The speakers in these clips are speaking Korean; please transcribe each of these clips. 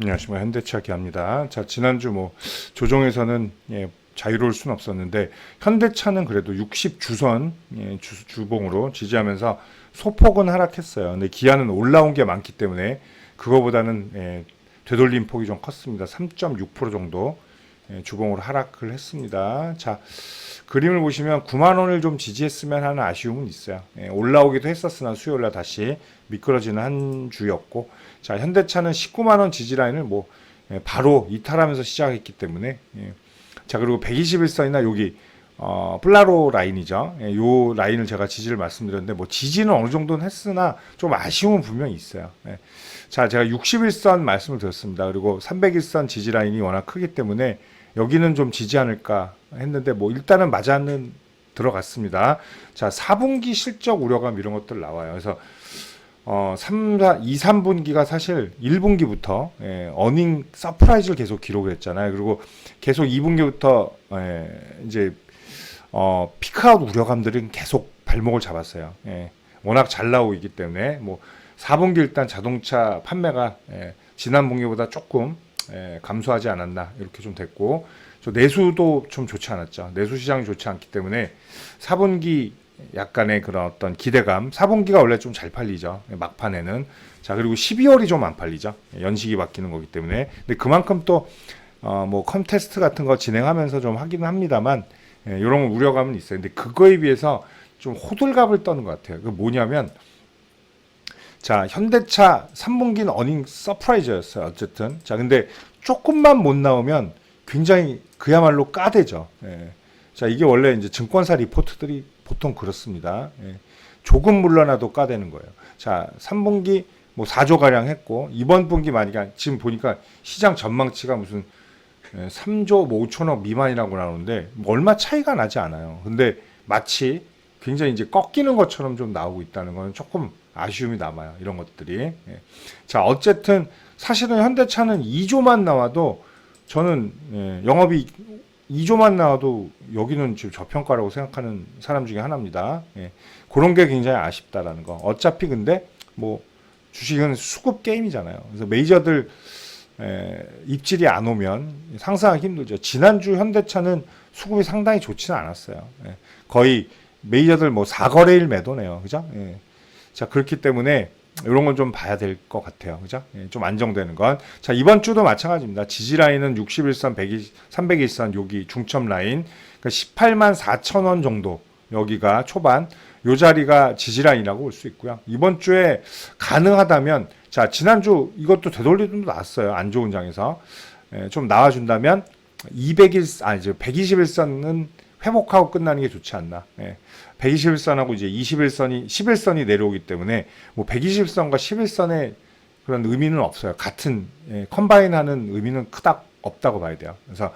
안녕하십니까 현대차 기합니다. 자 지난주 뭐 조정에서는 예, 자유로울 수는 없었는데 현대차는 그래도 60 주선 예, 주, 주봉으로 지지하면서 소폭은 하락했어요. 근데 기아는 올라온 게 많기 때문에 그거보다는 예, 되돌림 폭이 좀 컸습니다. 3.6% 정도 예, 주봉으로 하락을 했습니다. 자 그림을 보시면 9만 원을 좀 지지했으면 하는 아쉬움은 있어요. 예, 올라오기도 했었으나 수요일 날 다시 미끄러지는 한 주였고 자 현대차는 19만 원 지지 라인을 뭐 예, 바로 이탈하면서 시작했기 때문에 예. 자 그리고 121선이나 여기 어, 플라로 라인이죠. 예, 요 라인을 제가 지지를 말씀드렸는데 뭐 지지는 어느 정도는 했으나 좀 아쉬움은 분명히 있어요. 예. 자 제가 61선 말씀을 드렸습니다. 그리고 301선 지지 라인이 워낙 크기 때문에 여기는 좀 지지 않을까 했는데 뭐 일단은 맞아는 들어갔습니다. 자 4분기 실적 우려감 이런 것들 나와요. 그래서 어, 3, 4, 2, 3분기가 사실 1분기부터 예, 어닝 서프라이즈를 계속 기록을 했잖아요. 그리고 계속 2분기부터 예, 이제 어, 피크아웃 우려감들은 계속 발목을 잡았어요. 예, 워낙 잘 나오고 있기 때문에 뭐 4분기 일단 자동차 판매가 예, 지난 분기보다 조금 예, 감소하지 않았나 이렇게 좀 됐고 저 내수도 좀 좋지 않았죠. 내수 시장이 좋지 않기 때문에 4분기 약간의 그런 어떤 기대감. 4분기가 원래 좀 잘 팔리죠. 막판에는. 자, 그리고 12월이 좀 안 팔리죠. 연식이 바뀌는 거기 때문에. 근데 그만큼 또, 어, 뭐, 컨테스트 같은 거 진행하면서 좀 하기는 합니다만, 예, 이런 우려감은 있어요. 근데 그거에 비해서 좀 호들갑을 떠는 것 같아요. 그 뭐냐면, 자, 현대차 3분기는 어닝 서프라이즈였어요. 어쨌든. 자, 근데 조금만 못 나오면 굉장히 그야말로 까대죠. 예. 자, 이게 원래 이제 증권사 리포트들이 보통 그렇습니다. 예. 조금 물러나도 까대는 거예요. 자, 3분기 뭐 4조 가량 했고 이번 분기 만약에 지금 보니까 시장 전망치가 무슨 예, 3조 뭐 5천억 미만이라고 나오는데 뭐 얼마 차이가 나지 않아요. 근데 마치 굉장히 이제 꺾이는 것처럼 좀 나오고 있다는 건 조금 아쉬움이 남아요. 이런 것들이. 예. 자, 어쨌든 사실은 현대차는 2조만 나와도 저는 예, 영업이 2조만 나와도 여기는 지금 저평가라고 생각하는 사람 중에 하나입니다. 예. 그런 게 굉장히 아쉽다라는 거. 어차피 근데 뭐 주식은 수급 게임이잖아요. 그래서 메이저들 에, 입질이 안 오면 상상하기 힘들죠. 지난주 현대차는 수급이 상당히 좋지는 않았어요. 예. 거의 메이저들 뭐 4거래일 매도네요. 그죠? 예. 자, 그렇기 때문에 이런 건 좀 봐야 될 것 같아요. 그죠? 예, 좀 안정되는 건. 자, 이번 주도 마찬가지입니다. 지지 라인은 61선, 120, 301선, 여기 중점 라인. 그러니까 18만 4천 원 정도. 여기가 초반. 요 자리가 지지 라인이라고 볼 수 있고요. 이번 주에 가능하다면, 자, 지난주 이것도 되돌리도 나왔어요. 안 좋은 장에서. 예, 좀 나와준다면, 200일, 아, 이제 121선은 회복하고 끝나는 게 좋지 않나. 예. 121선하고 이제 21선이 11선이 내려오기 때문에 뭐 120선과 11선의 그런 의미는 없어요. 같은 예, 컴바인하는 의미는 크다 없다고 봐야 돼요. 그래서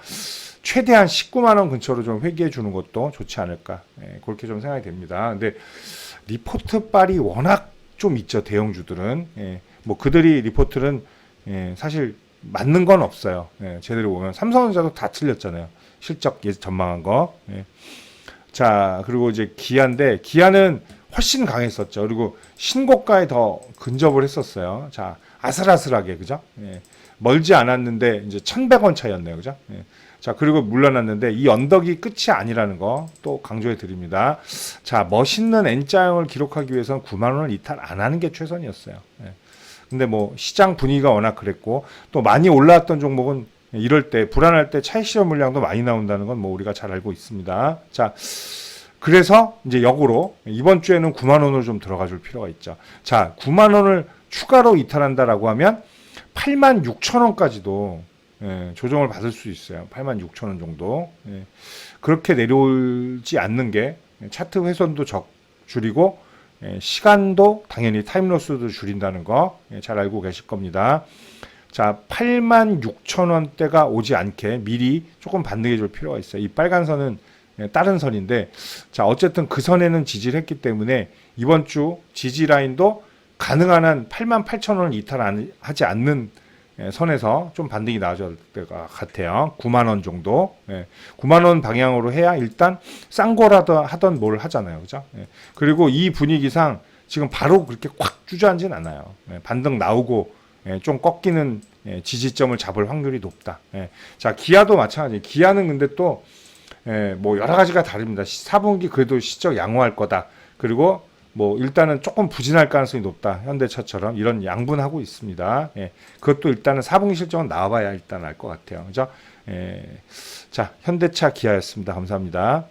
최대한 19만 원 근처로 좀 회귀해 주는 것도 좋지 않을까 예, 그렇게 좀 생각이 됩니다. 근데 리포트 빨이 워낙 좀 있죠 대형주들은 예, 뭐 그들이 리포트는 예, 사실 맞는 건 없어요. 예, 제대로 보면 삼성전자도 다 틀렸잖아요. 실적 예 전망한 거. 예. 자, 그리고 이제 기아인데 기아는 훨씬 강했었죠. 그리고 신고가에 더 근접을 했었어요. 자, 아슬아슬하게 그죠? 예. 멀지 않았는데 이제 1,100원 차이였네요. 그죠? 예. 자, 그리고 물러났는데 이 언덕이 끝이 아니라는 거 또 강조해 드립니다. 자, 멋있는 N자형을 기록하기 위해서는 9만 원을 이탈 안 하는 게 최선이었어요. 예. 근데 뭐 시장 분위기가 워낙 그랬고 또 많이 올라왔던 종목은 이럴 때 불안할 때 차익 실현 물량도 많이 나온다는 건 뭐 우리가 잘 알고 있습니다. 자, 그래서 이제 역으로 이번 주에는 9만 원을 좀 들어가 줄 필요가 있죠. 자, 9만 원을 추가로 이탈한다라고 하면 8만 6천 원까지도 예, 조정을 받을 수 있어요. 8만 6천 원 정도. 예, 그렇게 내려오지 않는 게 차트 훼손도 적 줄이고 예, 시간도 당연히 타임로스도 줄인다는 거 잘 알고 계실 겁니다. 자, 8만 6천 원대가 오지 않게 미리 조금 반등해 줄 필요가 있어요. 이 빨간 선은 예, 다른 선인데, 자, 어쨌든 그 선에는 지지를 했기 때문에 이번 주 지지 라인도 가능한 한 8만 8천 원을 이탈하지 않는 예, 선에서 좀 반등이 나와줄 때가 같아요. 9만 원 정도. 예, 9만 원 방향으로 해야 일단 싼 거라도 하던 뭘 하잖아요. 그죠? 예, 그리고 이 분위기상 지금 바로 그렇게 꽉 주저앉진 않아요. 예, 반등 나오고 예, 좀 꺾이는 예, 지지점을 잡을 확률이 높다. 예. 자, 기아도 마찬가지. 기아는 근데 또 예, 뭐 여러 가지가 다릅니다. 4분기 그래도 실적 양호할 거다. 그리고 뭐 일단은 조금 부진할 가능성이 높다. 현대차처럼 이런 양분하고 있습니다. 예, 그것도 일단은 4분기 실적은 나와봐야 일단 알 것 같아요. 그죠? 예, 자, 현대차 기아였습니다. 감사합니다.